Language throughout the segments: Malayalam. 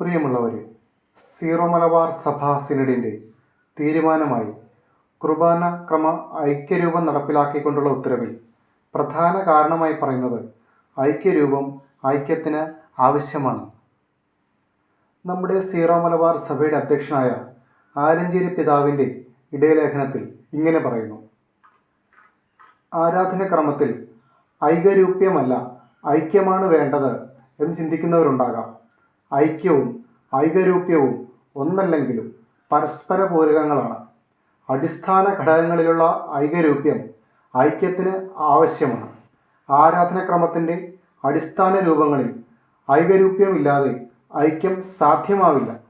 പ്രിയമുള്ളവരെ സീറോ മലബാർ സഭാ സിനഡിന്റെ തീരുമാനമായി കുർബാന ക്രമ ഐക്യരൂപം നടപ്പിലാക്കിക്കൊണ്ടുള്ള ഉത്തരവിൽ പ്രധാന കാരണമായി പറയുന്നത് ഐക്യരൂപം ഐക്യത്തിന് ആവശ്യമാണ്. നമ്മുടെ സീറോ മലബാർ സഭയുടെ അധ്യക്ഷനായ ആലഞ്ചേരി പിതാവിന്റെ ഇടയലേഖനത്തിൽ ഇങ്ങനെ പറയുന്നു. ആരാധനക്രമത്തിൽ ഐകരൂപ്യമല്ല ഐക്യമാണ് വേണ്ടത് എന്ന് ചിന്തിക്കുന്നവരുണ്ടാകാം. ഐക്യവും ഐകരൂപ്യവും ഒന്നല്ലെങ്കിലും പരസ്പര പൂരകങ്ങളാണ്. അടിസ്ഥാന ഘടകങ്ങളിലുള്ള ഐകരൂപ്യം ഐക്യത്തിന് ആവശ്യമാണ്. ആരാധനക്രമത്തിന്റെ അടിസ്ഥാന രൂപങ്ങളിൽ ഐകരൂപ്യമില്ലാതെ ഐക്യം സാധ്യമാവില്ല.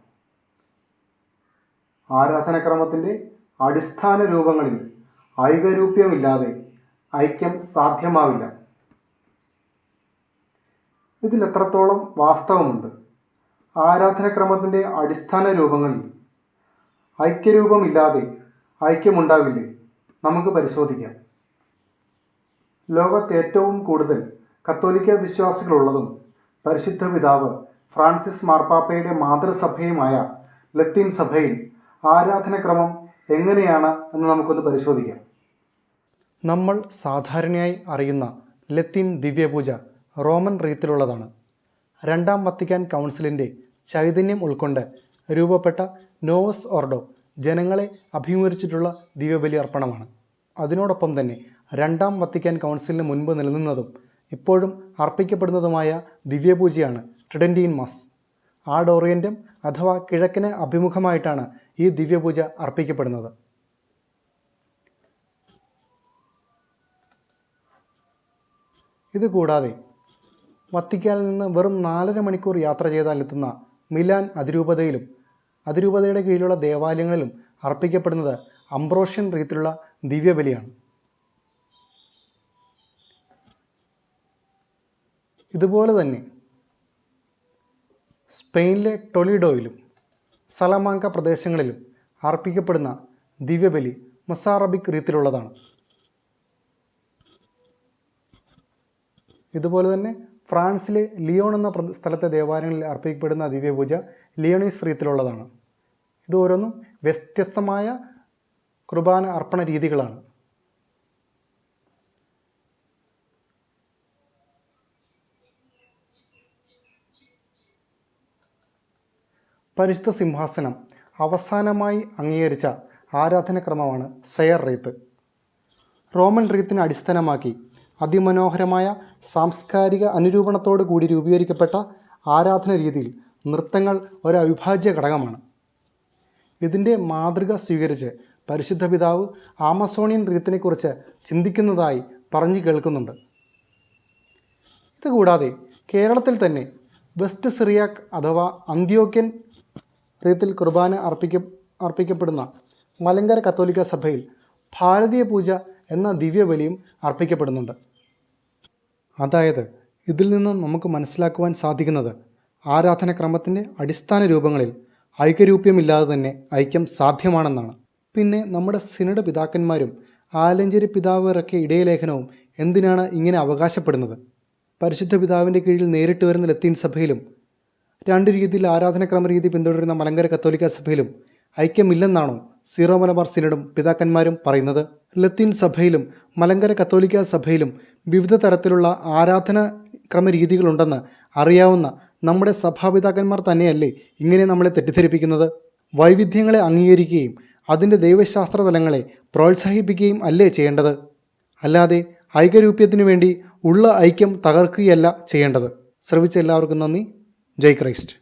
ആരാധനക്രമത്തിന്റെ അടിസ്ഥാന രൂപങ്ങളിൽ ഐകരൂപ്യമില്ലാതെ ഐക്യം സാധ്യമാവില്ല. ഇതിൽ എത്രത്തോളം വാസ്തവമുണ്ട്? ആരാധനക്രമത്തിന്റെ അടിസ്ഥാന രൂപങ്ങളിൽ ഐക്യരൂപമില്ലാതെ ഐക്യമുണ്ടാവില്ലേ? നമുക്ക് പരിശോധിക്കാം. ലോകത്ത് ഏറ്റവും കൂടുതൽ കത്തോലിക്ക വിശ്വാസികളുള്ളതും പരിശുദ്ധ പിതാവ് ഫ്രാൻസിസ് മാർപ്പാപ്പയുടെ മാതൃസഭയുമായ ലത്തീൻ സഭയിൽ ആരാധനക്രമം എങ്ങനെയാണ് എന്ന് നമുക്കൊന്ന് പരിശോധിക്കാം. നമ്മൾ സാധാരണയായി അറിയുന്ന ലത്തീൻ ദിവ്യപൂജ റോമൻ റീത്തിലുള്ളതാണ്. രണ്ടാം വത്തിക്കാൻ കൗൺസിലിന്റെ ചൈതന്യം ഉൾക്കൊണ്ട് രൂപപ്പെട്ട നോവസ് ഓർഡോ ജനങ്ങളെ അഭിമുഖിച്ചിട്ടുള്ള ദിവ്യബലി അർപ്പണമാണ്. അതിനോടൊപ്പം തന്നെ രണ്ടാം വത്തിക്കാൻ കൗൺസിലിന് മുൻപ് നിലനിന്നതും ഇപ്പോഴും അർപ്പിക്കപ്പെടുന്നതുമായ ദിവ്യപൂജയാണ് ട്രിഡന്റീൻ മാസ്. ആഡ് ഓറിയന്റം അഥവാ കിഴക്കിന് അഭിമുഖമായിട്ടാണ് ഈ ദിവ്യപൂജ അർപ്പിക്കപ്പെടുന്നത്. ഇതുകൂടാതെ വത്തിക്കാനിൽ നിന്ന് വെറും നാലര മണിക്കൂർ യാത്ര ചെയ്താൽ എത്തുന്ന മിലാൻ അതിരൂപതയിലും അതിരൂപതയുടെ കീഴിലുള്ള ദേവാലയങ്ങളിലും അർപ്പിക്കപ്പെടുന്നത് അംബ്രോഷ്യൻ രീതിയിലുള്ള ദിവ്യബലിയാണ്. ഇതുപോലെ തന്നെ സ്പെയിനിലെ ടൊളിഡോയിലും സലമാങ്ക പ്രദേശങ്ങളിലും അർപ്പിക്കപ്പെടുന്ന ദിവ്യബലി മുസാറബിക് രീതിയിലുള്ളതാണ്. ഇതുപോലെ തന്നെ ഫ്രാൻസിലെ ലിയോൺ എന്ന സ്ഥലത്തെ ദേവാലയങ്ങളിൽ അർപ്പിക്കപ്പെടുന്ന ദിവ്യപൂജ ലിയോണീസ് റീത്തിലുള്ളതാണ് ഇത് ഓരോന്നും വ്യത്യസ്തമായ കുർബാന അർപ്പണ രീതികളാണ്. പരിശുദ്ധ സിംഹാസനം അവസാനമായി അംഗീകരിച്ച ആരാധനക്രമമാണ് സെയർ റീത്ത്. റോമൻ റീത്തിനെ അടിസ്ഥാനമാക്കി അതിമനോഹരമായ സാംസ്കാരിക അനുരൂപണത്തോടു കൂടി രൂപീകരിക്കപ്പെട്ട ആരാധന രീതിയിൽ നൃത്തങ്ങൾ ഒരു അവിഭാജ്യ ഘടകമാണ്. ഇതിന്റെ മാതൃക സ്വീകരിച്ച് പരിശുദ്ധ പിതാവ് ആമസോണിയൻ റീത്തിനെക്കുറിച്ച് ചിന്തിക്കുന്നതായി പറഞ്ഞു കേൾക്കുന്നുണ്ട്. ഇതുകൂടാതെ കേരളത്തിൽ തന്നെ വെസ്റ്റ് സിറിയാക്ക് അഥവാ അന്ത്യോക്യൻ റീത്തിൽ കുർബാന അർപ്പിക്ക അർപ്പിക്കപ്പെടുന്ന മലങ്കര കത്തോലിക്ക സഭയിൽ ഭാരതീയ പൂജ എന്ന ദിവ്യബലിയും അർപ്പിക്കപ്പെടുന്നുണ്ട്. അതായത് ഇതിൽ നിന്നും നമുക്ക് മനസ്സിലാക്കുവാൻ സാധിക്കുന്നത് ആരാധനക്രമത്തിന്റെ അടിസ്ഥാന രൂപങ്ങളിൽ ഐക്യരൂപ്യമില്ലാതെ തന്നെ ഐക്യം സാധ്യമാണെന്നാണ്. പിന്നെ നമ്മുടെ സിനഡ് പിതാക്കന്മാരും ആലഞ്ചേരി പിതാവ് ഇടയലേഖനവും എന്തിനാണ് ഇങ്ങനെ അവകാശപ്പെടുന്നത്? പരിശുദ്ധ പിതാവിന്റെ കീഴിൽ നേരിട്ട് വരുന്ന ലത്തീൻ സഭയിലും രണ്ട് രീതിയിൽ ആരാധനക്രമ രീതി പിന്തുടരുന്ന മലങ്കര കത്തോലിക്ക സഭയിലും ഐക്യമില്ലെന്നാണോ സീറോ മലബാർ സിനഡും പിതാക്കന്മാരും പറയുന്നത് ലത്തീൻ സഭയിലും മലങ്കര കത്തോലിക്ക സഭയിലും വിവിധ തരത്തിലുള്ള ആരാധന ക്രമരീതികളുണ്ടെന്ന് അറിയാവുന്ന നമ്മുടെ സഭാപിതാക്കന്മാർ തന്നെയല്ലേ ഇങ്ങനെ നമ്മളെ തെറ്റിദ്ധരിപ്പിക്കുന്നത്? വൈവിധ്യങ്ങളെ അംഗീകരിക്കുകയും അതിന്റെ ദൈവശാസ്ത്ര തലങ്ങളെ പ്രോത്സാഹിപ്പിക്കുകയും അല്ലേ ചെയ്യേണ്ടത്? അല്ലാതെ ഐക്യരൂപ്യത്തിനു വേണ്ടി ഉള്ള ഐക്യം തകർക്കുകയല്ല ചെയ്യേണ്ടത്. ശ്രവിച്ച എല്ലാവർക്കും നന്ദി. ജയ് ക്രൈസ്റ്റ്.